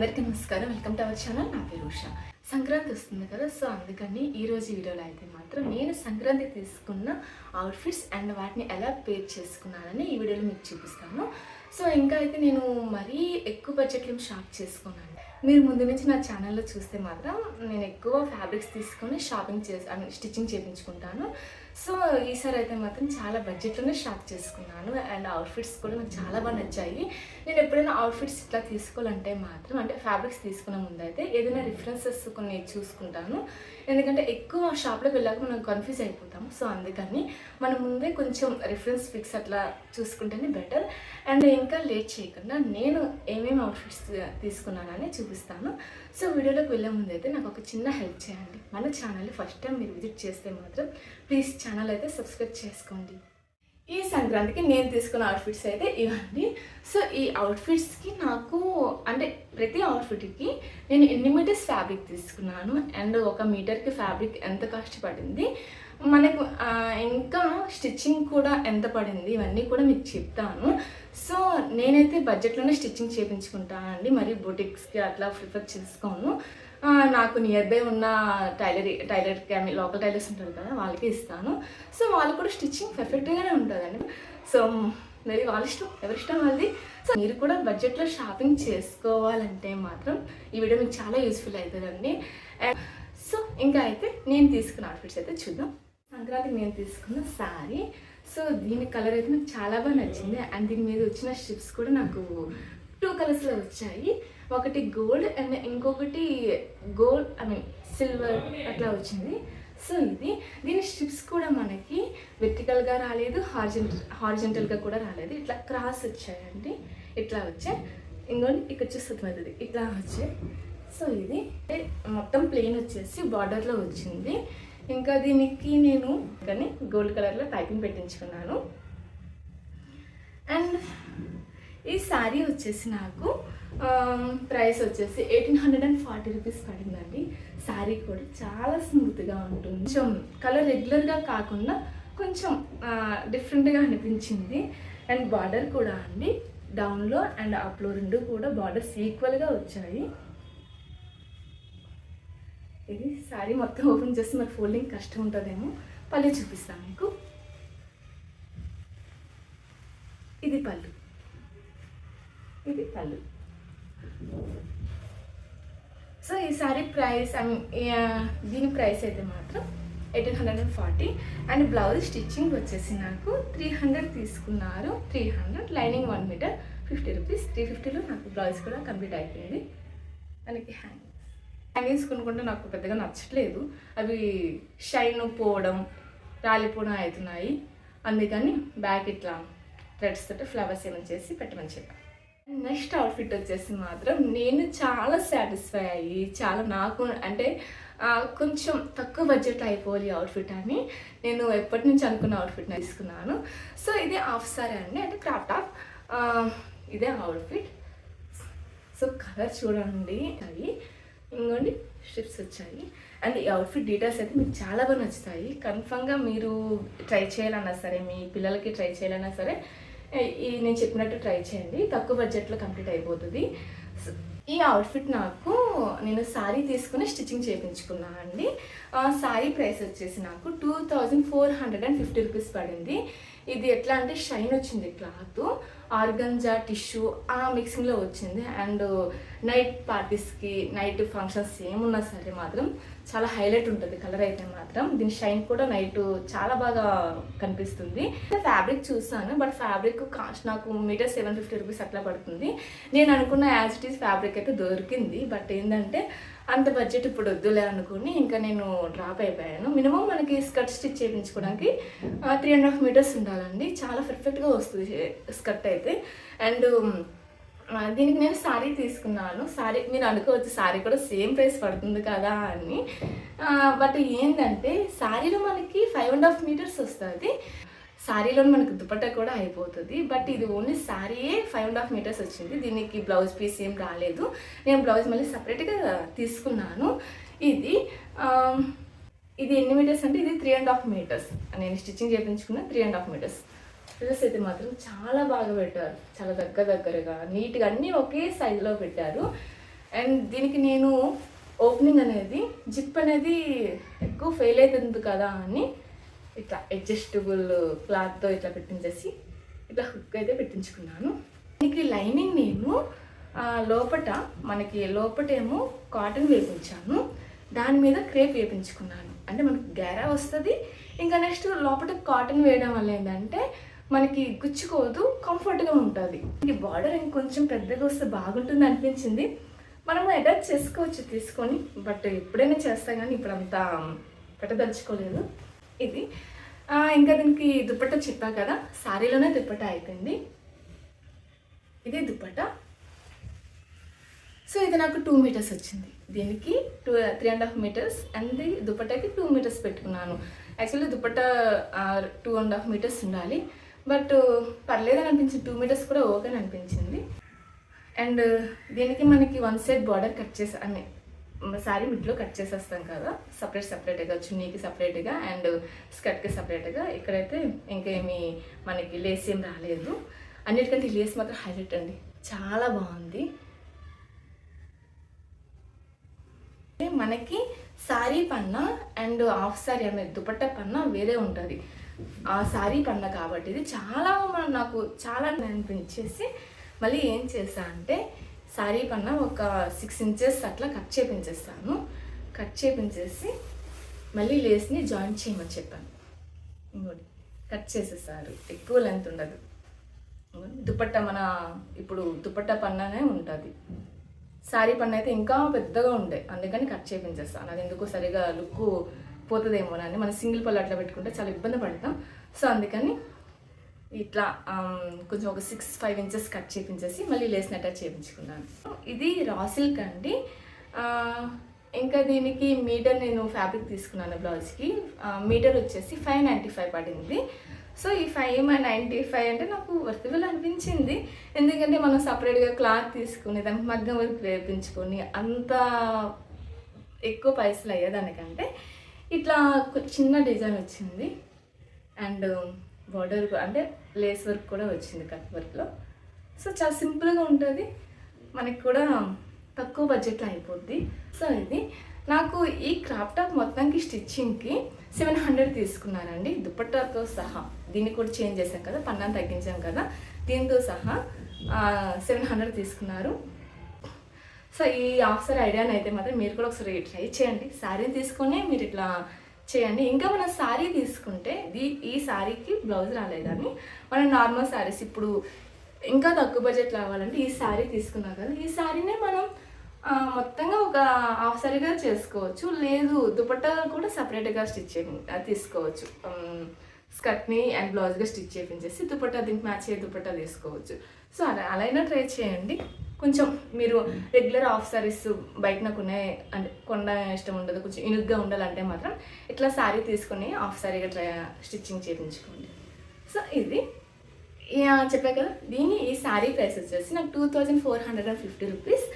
అందరికీ నమస్కారం. Welcome to our channel. నా పేరు ఉష. సంక్రాంతి వస్తుంది కదా సో అందుకని ఈ రోజు వీడియోలో అయితే మాత్రం నేను సంక్రాంతి తీసుకున్న అవుట్ఫిట్స్ అండ్ వాటిని ఎలా పేర్ చేసుకున్నానని ఈ వీడియోలో మీకు చూపిస్తాను. సో ఇంకా అయితే నేను మరీ ఎక్కువ బడ్జెట్లో షాప్ చేసుకున్నాను. మీరు ముందు నుంచి నా ఛానల్లో చూస్తే మాత్రం నేను ఎక్కువ ఫ్యాబ్రిక్స్ తీసుకొని షాపింగ్ చేసి ఐ మీన్ స్టిచ్చింగ్ చేయించుకుంటాను సో ఈసారి అయితే మాత్రం చాలా బడ్జెట్లోనే షాప్ చేసుకున్నాను. అండ్ అవుట్ఫిట్స్ కూడా నాకు చాలా బాగా నచ్చాయి. నేను ఎప్పుడైనా అవుట్ఫిట్స్ ఇట్లా తీసుకోవాలంటే మాత్రం అంటే ఫ్యాబ్రిక్స్ తీసుకునే ముందు అయితే ఏదైనా రిఫరెన్సెస్ కొన్ని చూసుకుంటాను. ఎందుకంటే ఎక్కువ షాప్లోకి వెళ్ళాక మనం కన్ఫ్యూజ్ అయిపోతాము. సో అందుకని మనం ముందే కొంచెం రిఫరెన్స్ పిక్స్ అట్లా చూసుకుంటేనే బెటర్ అండ్ ఇంకా లేట్ చేయకుండా నేను ఏమేమి అవుట్ఫిట్స్ తీసుకున్నానని చూపిస్తాను. సో వీడియోలోకి వెళ్ళే ముందు అయితే నాకు ఒక చిన్న హెల్ప్ చేయండి. మన ఛానల్ ఫస్ట్ టైం మీరు విజిట్ చేస్తే మాత్రం ప్లీజ్ ఛానల్ అయితే సబ్స్క్రైబ్ చేసుకోండి. ఈ సంక్రాంతికి నేను తీసుకున్న అవుట్ఫిట్స్ అయితే ఇవన్నీ. సో ఈ అవుట్ఫిట్స్కి నాకు అంటే ప్రతి అవుట్ఫిట్కి నేను ఎన్ని మీటర్స్ ఫ్యాబ్రిక్ తీసుకున్నాను? అండ్ ఒక మీటర్కి ఫ్యాబ్రిక్ ఎంత కష్టపడింది మనకు ఇంకా స్టిచ్చింగ్ కూడా ఎంత పడింది ఇవన్నీ కూడా మీకు చెప్తాను. సో నేనైతే బడ్జెట్లోనే స్టిచ్చింగ్ చేయించుకుంటానండి మరి బొటిక్స్కి అట్లా ప్రిఫర్ చేసుకోను. నాకు నియర్ బై ఉన్న టైలర్ టైలర్కి క్యామి లోకల్ టైలర్స్ ఉంటారు కదా వాళ్ళకి ఇస్తాను. సో వాళ్ళు కూడా స్టిచ్చింగ్ పర్ఫెక్ట్గానే ఉంటుందండి. సో మరి వాళ్ళ ఇష్టం ఎవరి ఇష్టం వాళ్ళది. సో మీరు కూడా బడ్జెట్లో షాపింగ్ చేసుకోవాలంటే మాత్రం ఈ వీడియో మీకు చాలా యూస్ఫుల్ అవుతుందండి. సో ఇంకా అయితే నేను తీసుకున్న అవుట్ఫిట్స్ అయితే చూద్దాం. సంక్రాంతికి నేను తీసుకున్న శారీ. సో దీని కలర్ అయితే నాకు చాలా బాగా నచ్చింది. అండ్ దీని మీద వచ్చిన స్ట్రిప్స్ కూడా నాకు టూ కలర్స్లో వచ్చాయి. ఒకటి గోల్డ్ అండ్ ఇంకొకటి గోల్డ్ ఐ మీన్ సిల్వర్ అట్లా వచ్చింది. సో ఇది దీని స్ట్రిప్స్ కూడా మనకి వెర్టికల్గా రాలేదు హార్జెంటల్ హార్జెంటల్గా కూడా రాలేదు. ఇట్లా క్రాస్ వచ్చాయండి. ఇట్లా వచ్చాయి. ఇంకోటి ఇక్కడ చూస్తుంది ఇట్లా వచ్చాయి. సో ఇది మొత్తం ప్లెయిన్ వచ్చేసి బార్డర్లో వచ్చింది. ఇంకా దీనికి నేను కానీ గోల్డ్ కలర్లో పైపింగ్ పెట్టించుకున్నాను. అండ్ ఈ శారీ వచ్చేసి నాకు ప్రైస్ వచ్చేసి eighteen hundred and forty rupees పడిందండి. శారీ కూడా చాలా స్మూత్గా ఉంటుంది. కొంచెం కలర్ రెగ్యులర్గా కాకుండా కొంచెం డిఫరెంట్గా అనిపించింది. అండ్ బార్డర్ కూడా అండి. డౌన్లో అండ్ అప్లో రెండు కూడా బార్డర్స్ ఈక్వల్గా వచ్చాయి. ఇది శారీ మొత్తం ఓపెన్ చేస్తే మరి ఫోల్డింగ్ కష్టం ఉంటుందేమో. పళ్ళు చూపిస్తాను మీకు. ఇది పళ్ళు. ఇది పళ్ళు. సో ఈ శారీ ప్రైస్ దీని ప్రైస్ అయితే మాత్రం eighteen hundred and forty. And blouse stitching వచ్చేసి నాకు త్రీ హండ్రెడ్ తీసుకున్నారు. Three hundred lining one metre fifty rupees. Three ఫిఫ్టీలో నాకు బ్లౌజ్ కూడా కంప్లీట్ అయిపోయింది. మనకి హ్యాంగ్. హ్యాంగింగ్స్ కొనుక్కుంటే నాకు పెద్దగా నచ్చట్లేదు. అవి షైన్ పోవడం రాలిపోవడం అవుతున్నాయి. అందుకని బ్యాక్ ఇట్లా థ్రెడ్స్ తోటి ఫ్లవర్స్ ఏమైనా చేసి పెట్టమని చెప్పాను నెక్స్ట్ అవుట్ఫిట్ వచ్చేసి మాత్రం నేను చాలా సాటిస్ఫై అయ్యి చాలా నాకు అంటే కొంచెం తక్కువ బడ్జెట్ అయిపోవాలి అవుట్ఫిట్ అని నేను ఎప్పటి నుంచి అనుకున్న అవుట్ఫిట్ తీసుకున్నాను. సో ఇది హాఫ్ సారీ అండి. అంటే క్రాప్ టాప్ ఇదే అవుట్ఫిట్. సో కలర్ చూడండి. అవి ఇంకోండి స్ట్రిప్స్ వచ్చాయి. అండ్ ఈ అవుట్ఫిట్ డీటెయిల్స్ అయితే మీకు చాలా బాగా నచ్చుతాయి. కన్ఫామ్గా మీరు ట్రై చేయాలన్నా సరే మీ పిల్లలకి ట్రై చేయాలన్నా సరే ఈ నేను చెప్పినట్టు ట్రై చేయండి. తక్కువ బడ్జెట్లో కంప్లీట్ అయిపోతుంది. ఈ అవుట్ఫిట్ నాకు నేను శారీ తీసుకుని స్టిచ్చింగ్ చేయించుకున్నాను అండి. శారీ ప్రైస్ వచ్చేసి నాకు two thousand four hundred and fifty rupees పడింది. ఇది ఎట్లా అంటే షైన్ వచ్చింది క్లాత్ ఆర్గంజా టిష్యూ ఆ మిక్సింగ్లో వచ్చింది. అండ్ నైట్ పార్టీస్కి నైట్ ఫంక్షన్స్ ఏమున్నా సరే మాత్రం చాలా హైలైట్ ఉంటుంది. కలర్ అయితే మాత్రం దీని షైన్ కూడా నైట్ చాలా బాగా కనిపిస్తుంది. ఫ్యాబ్రిక్ చూసాను బట్ ఫ్యాబ్రిక్ కాస్ట్ నాకు మీటర్ సెవెన్ ఫిఫ్టీ రూపీస్ అట్లా పడుతుంది. నేను అనుకున్న యాజ్ ఇట్ ఈస్ ఫ్యాబ్రిక్ అయితే దొరికింది. బట్ ఏంటంటే అంత బడ్జెట్ ఇప్పుడు వద్దులే అనుకుని ఇంకా నేను డ్రాప్ అయిపోయాను. మినిమం మనకి స్కర్ట్ స్టిచ్ చేయించుకోవడానికి త్రీ అండ్ హాఫ్ మీటర్స్ ఉండాలండి. చాలా పర్ఫెక్ట్గా వస్తుంది స్కర్ట్ అయితే. అండ్ దీనికి నేను శారీ తీసుకున్నాను. శారీ మీరు అనుకోవచ్చు శారీ కూడా సేమ్ ప్రైస్ పడుతుంది కదా అని. బట్ ఏంటంటే శారీలో మనకి ఫైవ్ అండ్ హాఫ్ మీటర్స్ వస్తుంది. శారీలో మనకి దుపట్టా కూడా అయిపోతుంది. బట్ ఇది ఓన్లీ శారీయే ఫైవ్ అండ్ హాఫ్ మీటర్స్ వచ్చింది. దీనికి బ్లౌజ్ పీస్ ఏం రాలేదు. నేను బ్లౌజ్ మళ్ళీ సపరేట్గా తీసుకున్నాను. ఇది ఇది ఎన్ని మీటర్స్ అంటే ఇది త్రీ అండ్ హాఫ్ మీటర్స్ నేను స్టిచ్చింగ్ చేయించుకున్న three and half metres dress అయితే మాత్రం చాలా బాగా పెట్టారు. చాలా దగ్గర దగ్గరగా నీట్గా అన్నీ ఒకే సైజులో పెట్టారు. అండ్ దీనికి నేను ఓపెనింగ్ అనేది జిప్ అనేది ఎక్కువ ఫెయిల్ అవుతుంది కదా అని ఇట్లా అడ్జస్టబుల్ క్లాత్తో ఇట్లా పెట్టించేసి ఇట్లా హుక్ అయితే పెట్టించుకున్నాను. దీనికి లైనింగ్ నేను లోపట మనకి లోపటేమో కాటన్ వేపించాను. దాని మీద క్రేప్ వేపించుకున్నాను. అంటే మనకు గ్యారా వస్తుంది. ఇంకా నెక్స్ట్ లోపల కాటన్ వేయడం వల్ల ఏంటంటే మనకి గుచ్చుకోదు కంఫర్ట్గా ఉంటుంది ఈ బార్డర్ ఇంకొంచెం పెద్దగా వస్తే బాగుంటుంది అనిపించింది. మనము అటాచ్ చేసుకోవచ్చు తీసుకొని బట్ ఎప్పుడైనా చేస్తాం కానీ ఇప్పుడు అంతా పెట్టదలుచుకోలేదు. ఇది ఇంకా దీనికి దుప్పట్ట చెప్పా కదా సారీలోనే దుప్పట్ట అయిపోయింది. ఇది దుప్పట్ట సో ఇది నాకు టూ మీటర్స్ వచ్చింది. దీనికి two three and half metres and దుపట్టాకి two metres పెట్టుకున్నాను. Actually dupatta two and half metres ఉండాలి. బట్ పర్లేదని అనిపించింది. టూ మీటర్స్ కూడా ఓకే అని అనిపించింది. అండ్ uh, దీనికి మనకి వన్ సైడ్ బార్డర్ కట్ చేసి అన్ని శారీ మిడ్లో కట్ చేసేస్తాం కదా. సపరేట్ సపరేట్గా చున్నీకి సపరేట్గా అండ్ స్కర్ట్కి సపరేట్గా ఇక్కడైతే ఇంకేమి మనకి లేస్ ఏం రాలేదు. అన్నిటికంటే ఈ లేస్ మాత్రం హైలైట్ అండి. చాలా బాగుంది. మనకి సారీ పన్న అండ్ హాఫ్ సారీ అనే దుపట్ట పన్న వేరే ఉంటుంది. సారీ పన్న కాబట్టి ఇది చాలా నాకు చాలా అనిపించేసి మళ్ళీ ఏం చేసా అంటే సారీ పన్న ఒక సిక్స్ ఇంచెస్ అట్లా కట్ చేపించేస్తాను. కట్ చేపించేసి మళ్ళీ లేస్ని జాయిన్ చేయమని చెప్పాను. ఇంకోటి కట్ చేసేసారు. ఎక్కువ లెంత్ ఉండదు. దుపట్ట మన ఇప్పుడు దుపట్ట పన్ననే ఉంటుంది. శారీ పన్ను అయితే ఇంకా పెద్దగా ఉండే. అందుకని కట్ చేపించేస్తాను. అది ఎందుకు సరిగా లుక్ పోతుందేమోనని మనం సింగిల్ పళ్ళు అట్లా పెట్టుకుంటే చాలా ఇబ్బంది పడతాం. సో అందుకని ఇట్లా కొంచెం ఒక సిక్స్ ఫైవ్ ఇంచెస్ కట్ చేపించేసి మళ్ళీ లేసిన అటాచ్ చేయించుకున్నాను ఇది రా సిల్క్ అండి. ఇంకా దీనికి మీటర్ నేను ఫ్యాబ్రిక్ తీసుకున్నాను బ్లౌజ్కి. మీటర్ వచ్చేసి ఫైవ్ నైంటీ ఫైవ్ పడింది. సో ఈ ఫైవ్ నైంటీ ఫైవ్ అంటే నాకు వర్తబుల్ అనిపించింది. ఎందుకంటే మనం సపరేట్గా క్లాత్ తీసుకుని దానికి మగ్గం వర్క్ వేపించుకొని అంత ఎక్కువ పైసలు అయ్యేదానికంటే ఇట్లా చిన్న డిజైన్ వచ్చింది. అండ్ బార్డర్ అంటే లేస్ వర్క్ కూడా వచ్చింది కట్ వర్క్లో సో చాలా సింపుల్గా ఉంటుంది. మనకి కూడా తక్కువ బడ్జెట్లో అయిపోద్ది. సో ఇది నాకు ఈ క్రాప్ టాప్ మొత్తానికి స్టిచ్చింగ్కి సెవెన్ హండ్రెడ్ తీసుకున్నానండి. దుపట్టాతో సహా. దీన్ని కూడా చేంజ్ చేశాం కదా పన్నాను తగ్గించాం కదా. దీంతో సహా సెవెన్ హండ్రెడ్ తీసుకున్నారు. సో ఈ ఆఫర్ ఐడియాని అయితే మాత్రం మీరు కూడా ఒకసారి ట్రై చేయండి. శారీని తీసుకొని మీరు ఇట్లా చేయండి. ఇంకా మనం శారీ తీసుకుంటే ఈ ఈ శారీకి బ్లౌజ్ రాలేదని మనం నార్మల్ శారీస్ ఇప్పుడు ఇంకా తక్కువ బడ్జెట్ రావాలంటే ఈ శారీ తీసుకున్నాం కదా. ఈ శారీనే మనం మొత్తంగా ఒక హాఫ్ సారీగా చేసుకోవచ్చు. లేదు దుపట్టా కూడా సపరేట్గా స్టిచ్ తీసుకోవచ్చు. స్కర్ట్ని అండ్ బ్లౌజ్గా స్టిచ్ చేయించేసి దుపట్టా దీనికి మ్యాచ్ అయ్యే దుపట్టా తీసుకోవచ్చు. సో అలా అలా అయినా ట్రై చేయండి. కొంచెం మీరు రెగ్యులర్ ఆఫ్ సారీస్ బయట నాకు ఉన్నాయి. అంటే కొండ ఇష్టం ఉండదు. కొంచెం ఇనుగ్గా ఉండాలంటే మాత్రం ఇట్లా శారీ తీసుకొని ఆఫ్ సారీగా ట్రై స్టిచ్చింగ్ చేయించుకోండి. సో ఇది చెప్పా కదా. దీని ఈ శారీ ప్రైస్ వచ్చేసి నాకు two thousand four hundred and fifty rupees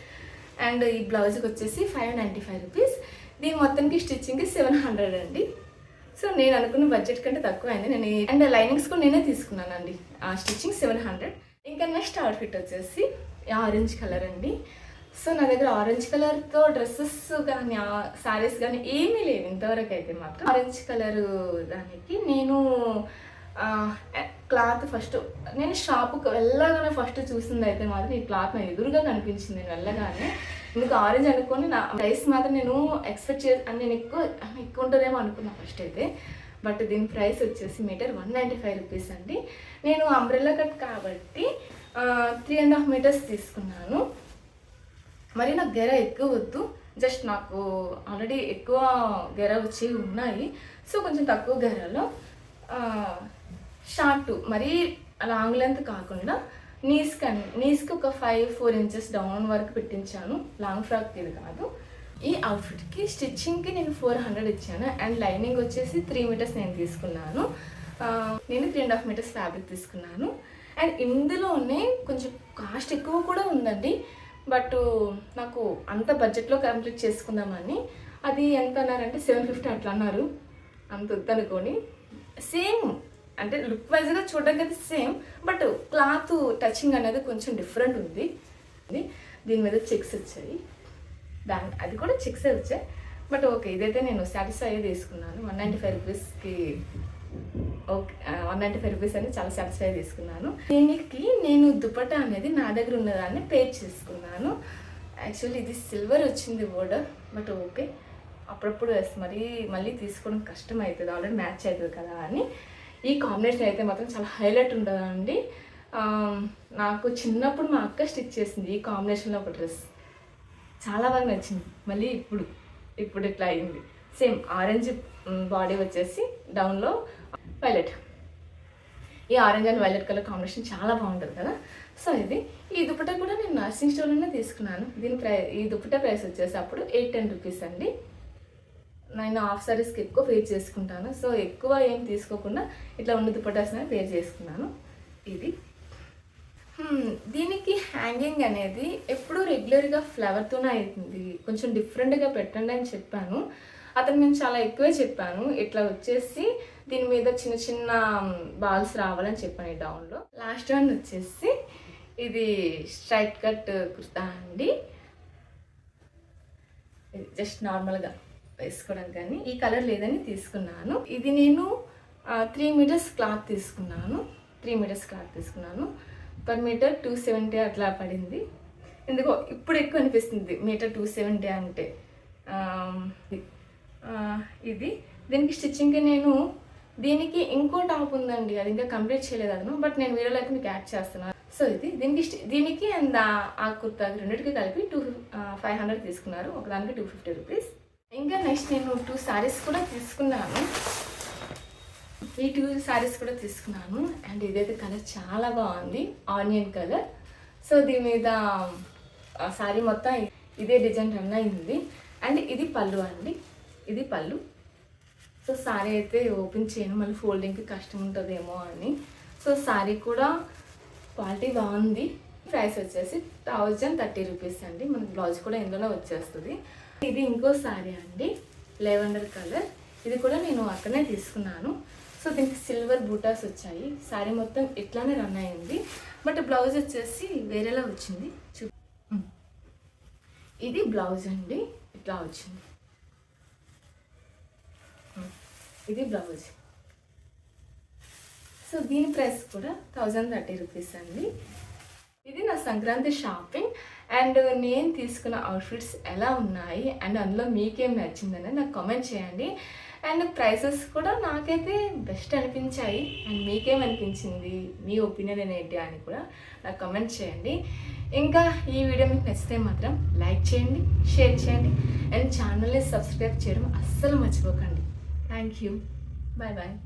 and ఈ బ్లౌజ్కి వచ్చేసి ఫైవ్ నైంటీ ఫైవ్ రూపీస్ దీని మొత్తానికి స్టిచ్చింగ్కి సెవెన్ హండ్రెడ్ అండి. సో నేను అనుకున్న బడ్జెట్ కంటే తక్కువ అయింది నేను అండ్ లైనింగ్స్ కూడా నేనే తీసుకున్నానండి. ఆ స్టిచ్చింగ్ సెవెన్ హండ్రెడ్ ఇంకా నెక్స్ట్ అవుట్ఫిట్ వచ్చేసి ఆరెంజ్ కలర్ అండి. సో నా దగ్గర ఆరెంజ్ కలర్తో డ్రెస్సెస్ కానీ శారీస్ కానీ ఏమీ లేవు. ఇంతవరకు అయితే మాత్రం ఆరెంజ్ కలర్ దానికి నేను క్లాత్ ఫస్ట్ నేను షాపుకి వెళ్ళగానే ఫస్ట్ చూసింది అయితే మాత్రం ఈ క్లాత్ నా ఎదురుగా కనిపించింది నేను వెళ్ళగానే. ఎందుకు ఆరెంజ్ అనుకొని నా ప్రైస్ మాత్రం నేను ఎక్స్పెక్ట్ చే నేను ఎక్కువ ఎక్కువ ఉంటుందేమో అనుకున్నా ఫస్ట్ అయితే. బట్ దీని ప్రైస్ వచ్చేసి metre one ninety five rupees అండి. నేను అంబ్రెల్లా కట్ కాబట్టి త్రీ అండ్ హాఫ్ మీటర్స్ తీసుకున్నాను. మరి నాకు గెర ఎక్కువ వద్దు. జస్ట్ నాకు ఆల్రెడీ ఎక్కువ గెర వచ్చి ఉన్నాయి. సో కొంచెం తక్కువ గెరలో షార్ట్ మరీ లాంగ్ లెంత్ కాకుండా నీస్ కన్ నీస్కి ఒక ఫైవ్ ఫోర్ ఇంచెస్ డౌన్ వరకు పెట్టించాను. లాంగ్ ఫ్రాక్ ఇది కాదు. ఈ అవుట్ఫిట్కి స్టిచ్చింగ్కి నేను ఫోర్ హండ్రెడ్ ఇచ్చాను. అండ్ లైనింగ్ వచ్చేసి త్రీ మీటర్స్ నేను తీసుకున్నాను. నేను three and half metres fabric తీసుకున్నాను. అండ్ ఇందులోనే కొంచెం కాస్ట్ ఎక్కువ కూడా ఉందండి. బట్ నాకు అంత బడ్జెట్లో కంప్లీట్ చేసుకుందామని అది ఎంత అన్నారంటే సెవెన్ ఫిఫ్టీ అట్లా అన్నారు. అంత వద్దనుకొని సేమ్ అంటే లుక్ వైజ్గా చూడడానికి అయితే సేమ్ బట్ క్లాత్ టచింగ్ అనేది కొంచెం డిఫరెంట్ ఉంది. దీని మీద చెక్స్ వచ్చాయి. దాని అది కూడా చెక్సే వచ్చాయి. బట్ ఓకే ఇదైతే నేను సాటిస్ఫై తీసుకున్నాను వన్ నైంటీ ఫైవ్ రూపీస్కి okay one ninety five rupees అని చాలా సాటిస్ఫై తీసుకున్నాను దీనికి నేను దుపట్టా అనేది నా దగ్గర ఉన్నదాన్ని పేర్ చేసుకున్నాను. యాక్చువల్లీ ఇది సిల్వర్ వచ్చింది బోర్డర్ బట్ ఓకే అప్పుడప్పుడు మరీ మళ్ళీ తీసుకోవడం కష్టం అవుతుంది ఆల్రెడీ మ్యాచ్ అవుతుంది కదా అని. ఈ కాంబినేషన్ అయితే మాత్రం చాలా హైలైట్ ఉంటుందండి నాకు చిన్నప్పుడు మా అక్క స్టిచ్ చేసింది ఈ కాంబినేషన్లో ఒక డ్రెస్ చాలా బాగా నచ్చింది. మళ్ళీ ఇప్పుడు ఇప్పుడు ఇట్లా అయింది. సేమ్ ఆరెంజ్ బాడీ వచ్చేసి డౌన్లో వైలెట్ ఈ orange and violet colour combination చాలా బాగుంటుంది కదా? సో ఇది ఈ దుపట్టా కూడా నేను నర్సింగ్ స్టోర్లోనే తీసుకున్నాను. దీని ప్రై ఈ దుపట్టా ప్రైస్ వచ్చేసి అప్పుడు ఎయిట్ టెన్ రూపీస్ అండి. నేను హాఫ్ సారీస్కి ఎక్కువ పే చేసుకుంటాను. సో ఎక్కువ ఏం తీసుకోకుండా ఇట్లా ఉండి దుపట్టాస్ పే చేసుకున్నాను. ఇది. దీనికి హ్యాంగింగ్ అనేది ఎప్పుడూ రెగ్యులర్గా ఫ్లవర్తోనే అవుతుంది కొంచెం డిఫరెంట్గా పెట్టండి అని చెప్పాను. అతను నేను చాలా ఎక్కువే చెప్పాను. ఇట్లా వచ్చేసి దీని మీద చిన్న చిన్న బాల్స్ రావాలని చెప్పాను ఈ డౌన్లో. లాస్ట్ వన్ వచ్చేసి ఇది స్ట్రైట్ కట్ కుర్తా అండి. జస్ట్ నార్మల్గా వేసుకోవడానికి కానీ ఈ కలర్ లేదని తీసుకున్నాను. ఇది నేను త్రీ మీటర్స్ క్లాత్ తీసుకున్నాను. త్రీ మీటర్స్ క్లాత్ తీసుకున్నాను. పర్ మీటర్ టూ సెవెంటీ అట్లా పడింది. ఎందుకో ఇప్పుడు ఎక్కువ అనిపిస్తుంది మీటర్ టూ సెవెంటీ అంటే. ఇది. ఇది. దీనికి స్టిచ్చింగ్కి నేను దీనికి ఇంకో టాప్ ఉందండి అది ఇంకా కంప్లీట్ చేయలేదు అతను బట్ నేను వీడియోలో అయితే మీకు యాడ్ చేస్తున్నాను. సో ఇది దీనికి దీనికి అండ్ ఆ- ఆ కుర్తాకి రెండింటికి కలిపి టూ ఫైవ్ హండ్రెడ్ తీసుకున్నారు ఒకదానికి టూ ఫిఫ్టీ రూపీస్. ఇంకా నెక్స్ట్ నేను టూ శారీస్ కూడా తీసుకున్నాను. ఈ టూ శారీస్ కూడా తీసుకున్నాను అండ్ ఇదైతే కలర్ చాలా బాగుంది ఆనియన్ కలర్. సో దీని మీద శారీ మొత్తం ఇదే డిజైన్ రన్ అయింది. అండ్ ఇది పళ్ళు అండి ఇది పళ్ళు. సో శారీ అయితే ఓపెన్ చేయను మళ్ళీ ఫోల్డింగ్కి కష్టం ఉంటుందేమో అని. సో శారీ కూడా క్వాలిటీ బాగుంది. ప్రైస్ వచ్చేసి థౌజండ్ థర్టీ రూపీస్ అండి. మనకి బ్లౌజ్ కూడా ఇందులో వచ్చేస్తుంది. ఇది ఇంకో శారీ అండి లెవెండర్ కలర్. ఇది కూడా నేను అక్కడనే తీసుకున్నాను. సో దీనికి సిల్వర్ బూటాస్ వచ్చాయి. శారీ మొత్తం ఇట్లానే రన్ అయింది. బట్ బ్లౌజ్ వచ్చేసి వేరేలా వచ్చింది. చూ ఇది బ్లౌజ్ అండి ఇట్లా వచ్చింది. ఇది బ్లౌజ్. సో దీని ప్రైస్ కూడా థౌజండ్ థర్టీ రూపీస్ అండి. ఇది నా సంక్రాంతి షాపింగ్. అండ్ నేను తీసుకున్న అవుట్ఫిట్స్ ఎలా ఉన్నాయి? అండ్ అందులో మీకేం నచ్చిందని నాకు కామెంట్ చేయండి. అండ్ ప్రైసెస్ కూడా నాకైతే బెస్ట్ అనిపించాయి. అండ్ మీకేం అనిపించింది? మీ ఒపీనియన్ ఏంటి అని కూడా నాకు కామెంట్ చేయండి. ఇంకా ఈ వీడియో మీకు నచ్చితే మాత్రం లైక్ చేయండి షేర్ చేయండి. అండ్ ఛానల్ని సబ్స్క్రైబ్ చేయడం అస్సలు మర్చిపోకండి. Thank you. Bye bye.